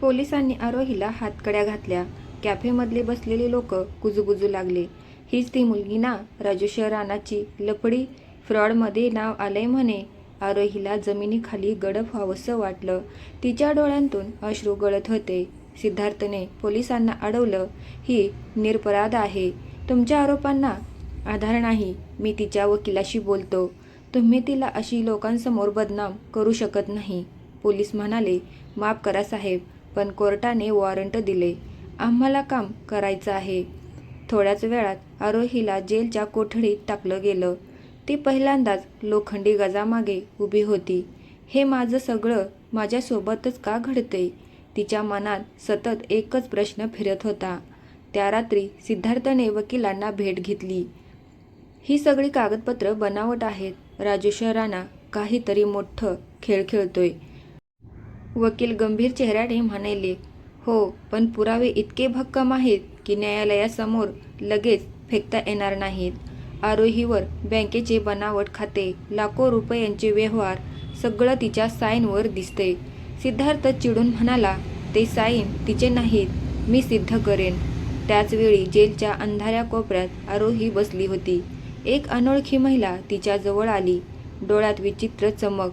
पोलिसांनी आरोहीला हातकड्या घातल्या. कॅफेमधले बसलेले लोक कुजबुजू लागले. हीच ती मुलगी ना? राजेश्वर राणाची लपडी फ्रॉडमध्ये नाव आलंय म्हणे. आरोहीला जमिनीखाली गडप व्हावंसं वाटलं. तिच्या डोळ्यांतून अश्रू गळत होते. सिद्धार्थने पोलिसांना अडवलं ही निरपराध आहे. तुमच्या आरोपांना आधार नाही. मी तिच्या वकिलाशी बोलतो. तुम्ही तिला अशी लोकांसमोर बदनाम करू शकत नाही. पोलीस म्हणाले माफ करा साहेब. पण कोर्टाने वॉरंट दिले. आम्हाला काम करायचं आहे. थोड्याच वेळात आरोहीला जेलच्या कोठडीत टाकलं गेलं. ती पहिल्यांदाच लोखंडी गजामागे उभी होती. हे माझं सगळं माझ्यासोबतच का घडते तिच्या मनात सतत एकच प्रश्न फिरत होता. त्या रात्री सिद्धार्थने वकिलांना भेट घेतली. ही सगळी कागदपत्र बनावट आहेत. राजू राणा काहीतरी मोठं खेळ खेळतोय. वकील गंभीर चेहऱ्याने म्हणाले हो पण पुरावे इतके भक्कम आहेत की न्यायालयासमोर लगेच फेकता येणार नाहीत. आरोहीवर बँकेचे बनावट खाते लाखो रुपयांचे व्यवहार सगळं तिच्या साईनवर दिसते सिद्धार्थ चिडून म्हणाला ते साईन तिचे नाहीत मी सिद्ध करेन. त्याचवेळी जेलच्या अंधाऱ्या कोपऱ्यात आरोही बसली होती. एक अनोळखी महिला तिच्या जवळ आली. डोळ्यात विचित्र चमक.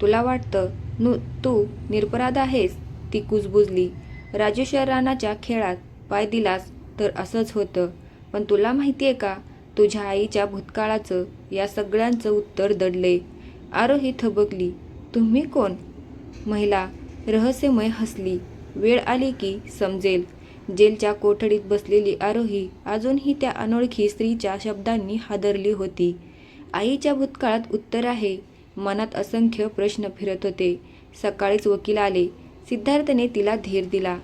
तुला वाटतं नु तू निरपराध आहेस ती कुजबुजली. राजेश्वर राणाच्या खेळात पाय दिलास तर असंच होतं. पण तुला माहिती आहे का तुझ्या आईच्या भूतकाळाचं या सगळ्यांचं उत्तर दडले. आरोही थबकली. तुम्ही कोण? महिला रहस्यमय हसली. वेळ आली की समजेल. जेलच्या कोठडीत बसलेली आरोही अजूनही त्या अनोळखी स्त्रीच्या शब्दांनी हादरली होती. आईच्या भूतकाळात उत्तर आहे मनात असंख्य प्रश्न फिरत होते. सकाळीच वकील आले. सिद्धार्थने तिला धीर दिला.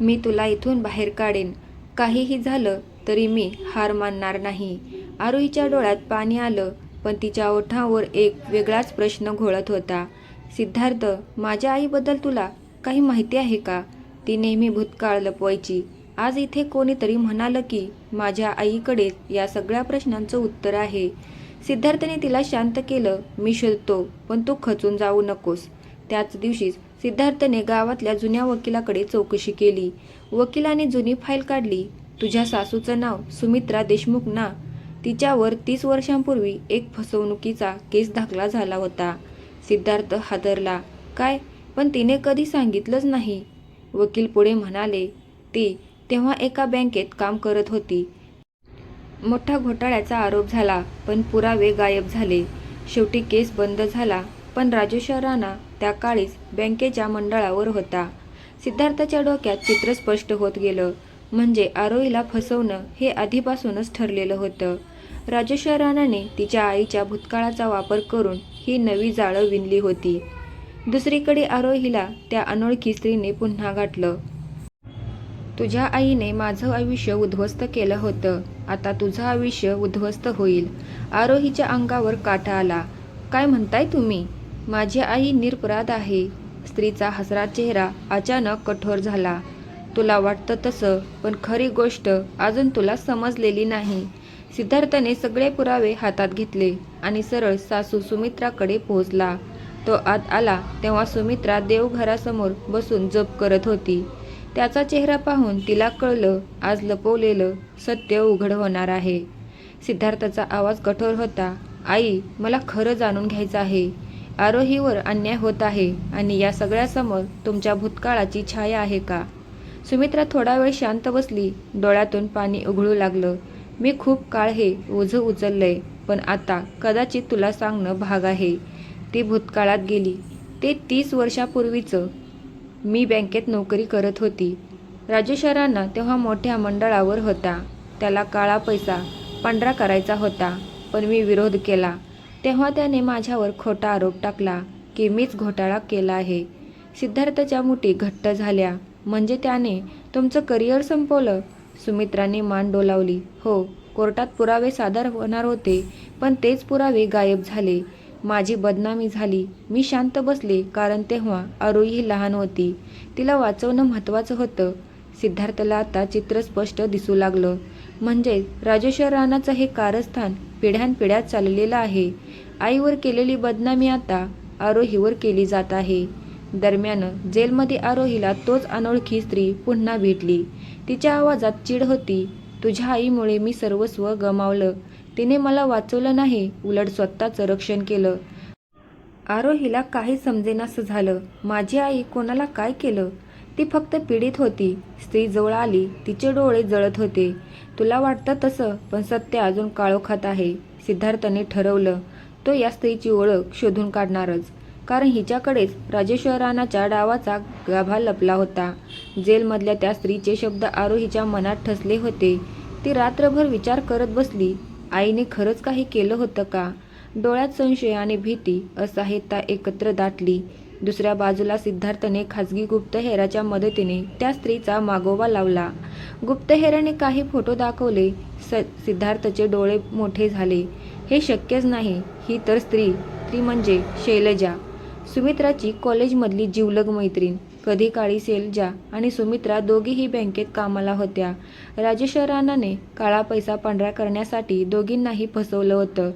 मी तुला इथून बाहेर काढेन. काहीही झालं तरी मी हार मानणार नाही. आरोहीच्या डोळ्यात पाणी आलं पण तिच्या ओठांवर एक वेगळाच प्रश्न घोळत होता. सिद्धार्थ माझ्या आईबद्दल तुला काही माहिती आहे का? ती नेहमी भूतकाळ लपवायची. आज इथे कोणीतरी म्हणालं की माझ्या आईकडे या सगळ्या प्रश्नांचं उत्तर आहे. सिद्धार्थने तिला शांत केलं. मी शोधतो पण तू खचून जाऊ नकोस. त्याच दिवशीच सिद्धार्थने गावातल्या जुन्या वकिलाकडे चौकशी केली. वकिलाने जुनी फाईल काढली. तुझ्या सासूचं नाव सुमित्रा देशमुख ना? तिच्यावर तीस वर्षांपूर्वी एक फसवणुकीचा केस दाखला झाला होता. सिद्धार्थ हादरला. काय? पण तिने कधी सांगितलंच नाही. वकील पुढे म्हणाले ती तेव्हा एका बँकेत काम करत होती. मोठा घोटाळ्याचा आरोप झाला पण पुरावे गायब झाले. शेवटी केस बंद झाला पण राजेश्वर राणा त्या काळीच बँकेच्या मंडळावर होता. सिद्धार्थाच्या डोक्यात चित्र स्पष्ट होत गेलं. म्हणजे आरोहीला फसवणं हे आधीपासूनच ठरलेलं होतं. राजेश्वर राणाने तिच्या आईच्या भूतकाळाचा वापर करून ही नवी जाळं विणली होती. दुसरीकडे आरोहीला त्या अनोळखी स्त्रीने पुन्हा गाठलं. तुझ्या आईने माझं आयुष्य उद्ध्वस्त केलं होतं. आता तुझं आयुष्य उद्ध्वस्त होईल. आरोहीच्या अंगावर काटा आला. काय म्हणताय तुम्ही? माझी आई निरपराध आहे. स्त्रीचा हसरा चेहरा अचानक कठोर झाला. तुला वाटतं तसं पण खरी गोष्ट अजून तुला समजलेली नाही. सिद्धार्थने सगळे पुरावे हातात घेतले आणि सरळ सासू सुमित्राकडे पोहोचला. तो आत आला तेव्हा सुमित्रा देवघरासमोर बसून जप करत होती. त्याचा चेहरा पाहून तिला कळलं आज लपवलेलं सत्य उघड होणार आहे. सिद्धार्थाचा आवाज कठोर होता. आई मला खरं जाणून घ्यायचं आहे. आरोहीवर अन्याय होत आहे आणि या सगळ्यासमोर तुमच्या भूतकाळाची छाया आहे का? सुमित्रा थोडा वेळ शांत बसली. डोळ्यातून पाणी उघडू लागलं. मी खूप काळ हे ओझं उचललंय पण आता कदाचित तुला सांगणं भाग आहे. ती भूतकाळात गेली. ते तीस वर्षापूर्वीचं मी बँकेत नोकरी करत होती. राजेश्वरांना तेव्हा मोठ्या मंडळावर होता. त्याला काळा पैसा पांढरा करायचा होता पण मी विरोध केला. तेव्हा त्याने माझ्यावर खोटा आरोप टाकला की मीच घोटाळा केला आहे. सिद्धार्थच्या मुठी घट्ट झाल्या. म्हणजे त्याने तुमचं करिअर संपवलं? सुमित्राने मान डोलावली. हो कोर्टात पुरावे सादर होणार होते पण तेच पुरावे गायब झाले. माझी बदनामी झाली. मी शांत बसले कारण तेव्हा आरोही लहान होती. तिला वाचवणं महत्त्वाचं होतं. सिद्धार्थला आता चित्र स्पष्ट दिसू लागलं. म्हणजे राजेश्वर राणाचं हे कारस्थान पिढ्यानपिढ्या चाललेलं आहे. आईवर केलेली बदनामी आता आरोहीवर केली जात आहे. दरम्यान जेलमध्ये आरोहीला तोच अनोळखी स्त्री पुन्हा भेटली. तिच्या आवाजात चीड होती. तुझ्या आईमुळे मी सर्वस्व गमावलं. तिने मला वाचवलं नाही. उलट स्वतःचं रक्षण केलं. आरोहीला काही समजेनासं झालं. माझी आई कोणाला काय केलं? ती फक्त पीडित होती. स्त्री जवळ आली. तिचे डोळे जळत होते. तुला वाटतं तसं पण सत्य अजून काळोखात आहे सिद्धार्थने ठरवलं. तो या स्त्रीची ओळख शोधून काढणारच. कारण हिच्याकडेच राजेश्वरानाच्या डावाचा गाभा लपला होता. जेलमधल्या त्या स्त्रीचे शब्द आरोहीच्या मनात ठसले होते. ती रात्रभर विचार करत बसली. आईने खरंच काही केलं होतं का? डोळ्यात संशय आणि भीती असहायता एकत्र दाटली. दुसऱ्या बाजूला सिद्धार्थने खाजगी गुप्तहेराच्या मदतीने त्या स्त्रीचा मागोवा लावला. गुप्तहेराने काही फोटो दाखवले. स सिद्धार्थचे डोळे मोठे झाले. हे शक्यच नाही. ही तर स्त्री. स्त्री म्हणजे शैलजा. सुमित्राची कॉलेजमधली जिवलग मैत्रीण. कधी काळी सेलजा आणि सुमित्रा दोघीही बँकेत कामाला होत्या. राजेश राणाने काळा पैसा पांढरा करण्यासाठी दोघींनाही फसवलं होतं.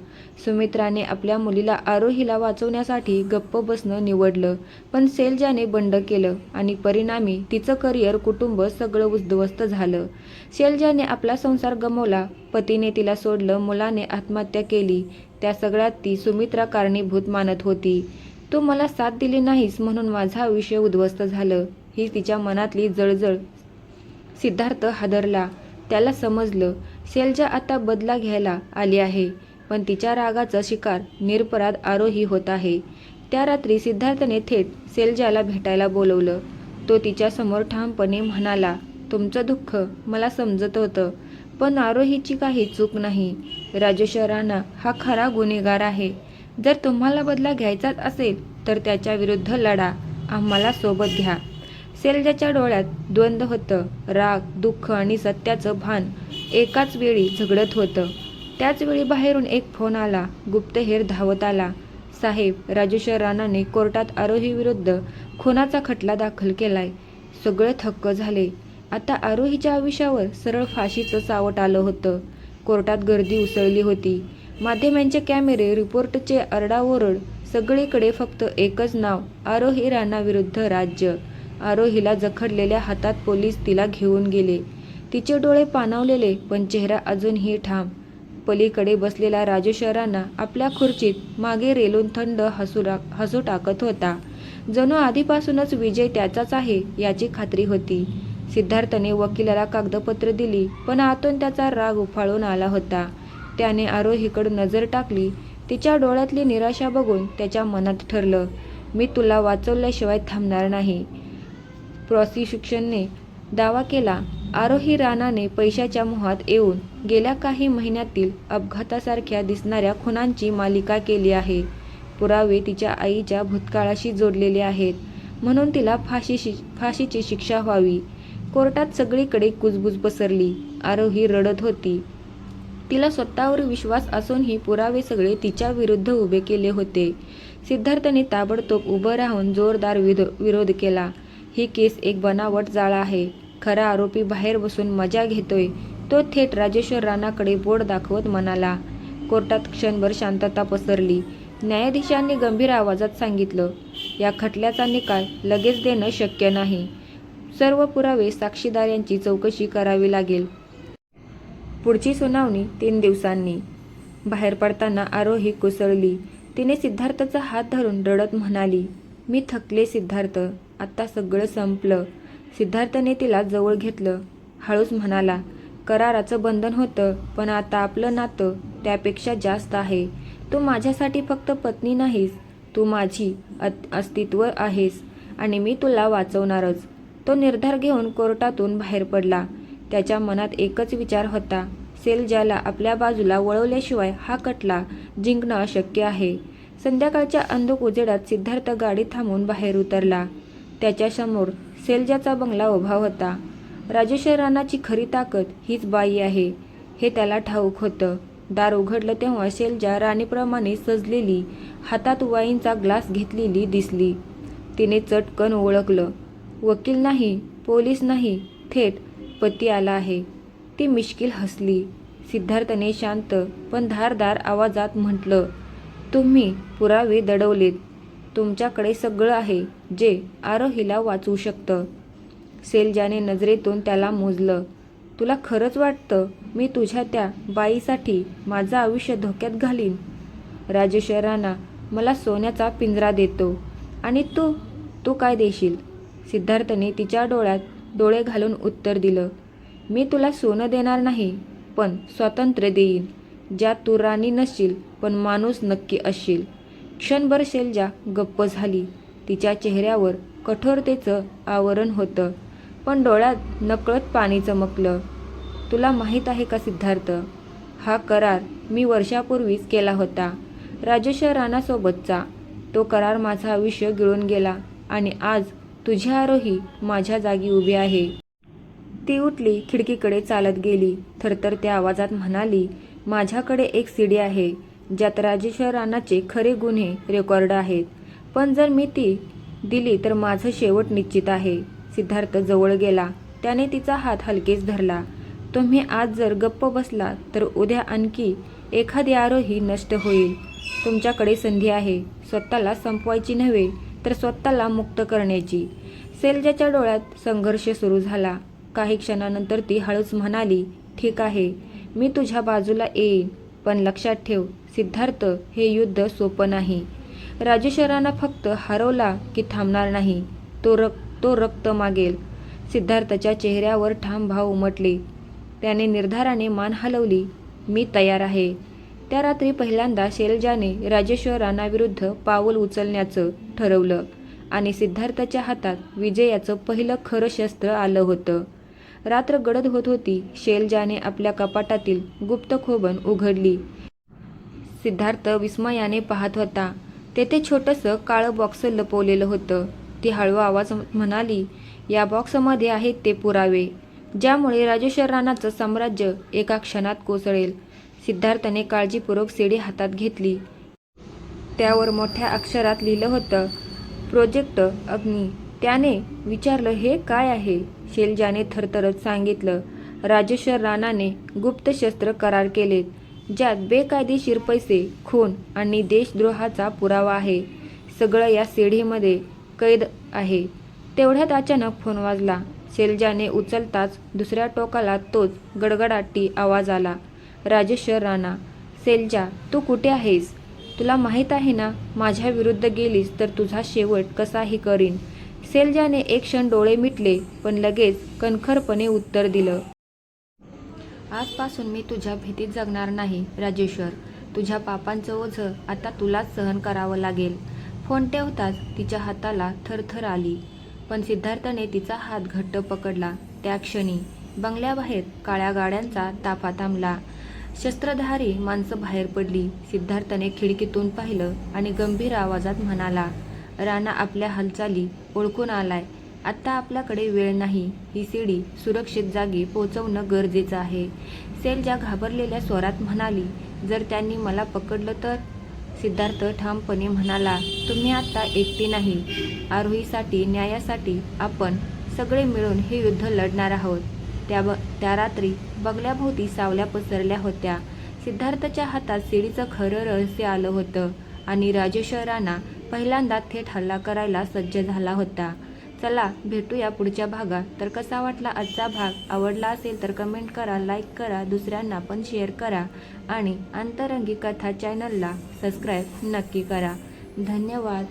सुमित्राने आपल्या मुलीला आरोहीला वाचवण्यासाठी गप्प बसणं निवडलं पण सेलजाने बंड केलं आणि परिणामी तिचं करिअर कुटुंब सगळं उद्ध्वस्त झालं. सेलजाने आपला संसार गमवला पतीने तिला सोडलं मुलाने आत्महत्या केली त्या सगळ्यात ती सुमित्रा कारणीभूत मानत होती. तू मला साथ दिली नाहीस म्हणून माझं आयुष्य उद्ध्वस्त झालं. ही तिच्या मनातली जळजळ. सिद्धार्थ हादरला. त्याला समजलं सेलजा आता बदला घ्यायला आली आहे पण तिच्या रागाचा शिकार निरपराध आरोही होत आहे. त्या रात्री सिद्धार्थने थेट सेलजाला भेटायला बोलवलं. तो तिच्यासमोर ठामपणे म्हणाला तुमचं दुःख मला समजत होतं पण आरोहीची काही चूक नाही. राजेश राणा हा खरा गुन्हेगार आहे. जर तुम्हाला बदला घ्यायचाच असेल तर त्याच्या विरुद्ध लढा. आम्हाला सोबत घ्या. सेलजाच्या डोळ्यात द्वंद्व होतं. राग दुःख आणि सत्याचं भान एकाच वेळी झगडत होतं. त्याच वेळी बाहेरून एक फोन आला. गुप्तहेर धावत आला. साहेब राजेश्वर राणाने कोर्टात आरोही विरुद्ध खुनाचा खटला दाखल केलाय. सगळे थक्क झाले. आता आरोहीच्या आयुष्यावर सरळ फाशीचं सावट आलं होतं. कोर्टात गर्दी उसळली होती. माध्यमांचे कॅमेरे रिपोर्टचे अरडाओरड सगळीकडे फक्त एकच नाव आरोही राणाविरुद्ध राज्य. आरोहीला जखडलेल्या हातात पोलीस तिला घेऊन गेले. तिचे डोळे पाणावलेले पण चेहरा अजूनही ठाम. पलीकडे बसलेला राजेश्वरांना आपल्या खुर्चीत मागे रेलून थंड हसू हसू टाकत होता. जणू आधीपासूनच विजय त्याचाच आहे याची खात्री होती. सिद्धार्थने वकिलाला कागदपत्र दिली पण आतून त्याचा राग उफाळून आला होता. त्याने आरोहीकडं नजर टाकली. तिच्या डोळ्यातली निराशा बघून त्याच्या मनात ठरलं मी तुला वाचवल्याशिवाय थांबणार नाही. प्रॉसिक्युशनने दावा केला आरोही राणाने पैशाच्या मोहात येऊन गेल्या काही महिन्यातील अपघातासारख्या दिसणाऱ्या खुनांची मालिका केली आहे. पुरावे तिच्या आईच्या भूतकाळाशी जोडलेले आहेत म्हणून तिला फाशी शि फाशीची शिक्षा व्हावी. कोर्टात सगळीकडे कुजबुज पसरली. आरोही रडत होती. तिला स्वतःवर विश्वास असूनही पुरावे सगळे तिच्या विरुद्ध उभे केले होते. सिद्धार्थने ताबडतोब उभं राहून जोरदार विरोध केला. ही केस एक बनावट जाळा आहे. खरा आरोपी बाहेर बसून मजा घेतोय. तो थेट राजेश्वर राणाकडे बोट दाखवत म्हणाला. कोर्टात क्षणभर शांतता पसरली. न्यायाधीशांनी गंभीर आवाजात सांगितलं या खटल्याचा निकाल लगेच देणं शक्य नाही. सर्व पुरावे साक्षीदार यांची चौकशी करावी लागेल. पुढची सुनावणी तीन दिवसांनी. बाहेर पडताना आरोही कोसळली. तिने सिद्धार्थचा हात धरून रडत म्हणाली मी थकले सिद्धार्थ. आत्ता सगळं संपलं. सिद्धार्थने तिला जवळ घेतलं. हळूच म्हणाला कराराचं बंधन होतं पण आता आपलं नातं त्यापेक्षा जास्त आहे. तू माझ्यासाठी फक्त पत्नी नाहीस तू माझी अस्तित्व आहेस आणि मी तुला वाचवणारच. तो निर्धार घेऊन कोर्टातून बाहेर पडला. त्याच्या मनात एकच विचार होता सेलजाला आपल्या बाजूला वळवल्याशिवाय हा कटला जिंकणं अशक्य आहे. संध्याकाळच्या अंधुक उजेडात सिद्धार्थ गाडी थांबून बाहेर उतरला. त्याच्यासमोर सेलजाचा बंगला उभा होता. राजेश्वर राणाची खरी ताकद हीच बाई आहे. हे त्याला ठाऊक होतं. दार उघडलं तेव्हा सेलजा राणीप्रमाणे सजलेली हातात वाईनचा ग्लास घेतलेली दिसली. तिने चटकन ओळखलं. वकील नाही पोलीस नाही थेट पती आला आहे. ती मिश्किल हसली. सिद्धार्थने शांत पण धारदार आवाजात म्हटलं तुम्ही पुरावे दडवलेत. तुमच्याकडे सगळं आहे जे आरोहीला वाचवू शकतं. सेलजाने नजरेतून त्याला मोजलं तुला खरंच वाटतं मी तुझ्या त्या बाईसाठी माझं आयुष्य धोक्यात घालीन? राजेश्वरांना मला सोन्याचा पिंजरा देतो आणि तू तू काय देशील? सिद्धार्थने तिच्या डोळ्यात डोळे घालून उत्तर दिलं मी तुला सोनं देणार नाही पण स्वातंत्र्य देईन ज्यात तू राणी नसशील पण माणूस नक्की असशील क्षणभर शेलजा गप्प झाली. तिच्या चेहऱ्यावर कठोरतेचं आवरण होतं पण डोळ्यात नकळत पाणी चमकलं. तुला माहीत आहे का सिद्धार्थ? हा करार मी वर्षापूर्वीच केला होता राजेश राणासोबतचा. तो करार माझं आयुष्य गिळून गेला आणि आज तुझी आरोही माझ्या जागी उभी आहे. ती उठली खिडकीकडे चालत गेली. थरथरत्या आवाजात म्हणाली माझ्याकडे एक सीडी आहे ज्यात राजेश्वर राणाचे खरे गुन्हे रेकॉर्ड आहेत. पण जर मी ती दिली तर माझं शेवट निश्चित आहे. सिद्धार्थ जवळ गेला. त्याने तिचा हात हलकेच धरला. तुम्ही आज जर गप्प बसला तर उद्या आणखी एखादी आरोही नष्ट होईल. तुमच्याकडे संधी आहे. स्वतःला संपवायची नव्हे तर स्वतःला मुक्त करण्याची. सेलजाच्या डोळ्यात संघर्ष सुरू झाला. काही क्षणानंतर ती हळूच म्हणाली ठीक आहे मी तुझ्या बाजूला येईन. पण लक्षात ठेव सिद्धार्थ हे युद्ध सोपं नाही. राजेश्वरांना फक्त हरवला की थांबणार नाही. तो रक तो रक्त मागेल. सिद्धार्थच्या चेहऱ्यावर ठाम भाव उमटले. त्याने निर्धाराने मान हलवली मी तयार आहे. त्या रात्री पहिल्यांदा शैलजाने राजेश्वर राणाविरुद्ध पाऊल उचलण्याचं ठरवलं आणि सिद्धार्थच्या हातात विजयाचं पहिलं खरं शस्त्र आलं होतं. रात्र गडद होत होती शैलजाने आपल्या कपाटातील गुप्त खोबण उघडली. सिद्धार्थ विस्मयाने पाहत होता तेथे छोटंसं काळं बॉक्स लपवलेलं होतं ती हळू आवाज म्हणाली या बॉक्समध्ये आहेत ते पुरावे ज्यामुळे राजेश्वर राणाचं साम्राज्य एका क्षणात कोसळेल. सिद्धार्थने काळजीपूर्वक सीडी हातात घेतली. त्यावर मोठ्या अक्षरात लिहिलं होतं प्रोजेक्ट अग्नी. त्याने विचारलं हे काय आहे? शेलजाने थरथरत सांगितलं राजेश्वर राणाने गुप्त शस्त्र करार केलेत ज्यात बेकायदेशीर पैसे खून आणि देशद्रोहाचा पुरावा आहे. सगळं या सीढीमध्ये कैद आहे. तेवढ्यात अचानक फोन वाजला. शेलजाने उचलताच दुसऱ्या टोकाला तोच गडगडाटी आवाज आला. राजेश्वर राणा सेलजा तू कुठे आहेस? तुला माहीत आहे ना माझ्या विरुद्ध गेलीस तर तुझा शेवट कसाही करीन. सेलजाने एक क्षण डोळे मिटले पण लगेच कणखरपणे उत्तर दिलं. आजपासून मी तुझ्या भीतीत जगणार नाही राजेश्वर. तुझ्या पापांचं ओझं आता तुलाच सहन करावं लागेल. फोन ठेवताच तिच्या हाताला थरथर आली. पण सिद्धार्थने तिचा हात घट्ट पकडला. त्या क्षणी बंगल्याबाहेर काळ्या गाड्यांचा ताफा थांबला. शस्त्रधारी माणसं बाहेर पडली. सिद्धार्थने खिडकीतून पाहिलं आणि गंभीर आवाजात म्हणाला राणा आपल्या हालचाली ओळखून आलाय. आत्ता आपल्याकडे वेळ नाही. ही सीडी सुरक्षित जागी पोहोचवणं गरजेचं आहे. सेलजा घाबरलेल्या स्वरात म्हणाली जर त्यांनी मला पकडलं तर? सिद्धार्थ ठामपणे म्हणाला तुम्ही आत्ता एकटी नाही. आरोहीसाठी न्यायासाठी आपण सगळे मिळून हे युद्ध लढणार आहोत. त्या ब त्या रात्री बंगल्याभोवती सावल्या पसरल्या होत्या. सिद्धार्थच्या हातात सीडीचं खरं रहस्य आलं होतं आणि राजेश्वर राणा पहिल्यांदा थेट हल्ला करायला सज्ज झाला होता. चला भेटूया पुढच्या भागात. तर कसा वाटला आजचा भाग? आवडला असेल तर कमेंट करा लाईक करा दुसऱ्यांना पण शेअर करा आणि अंतरंगी कथा चॅनलला सबस्क्राईब नक्की करा. धन्यवाद.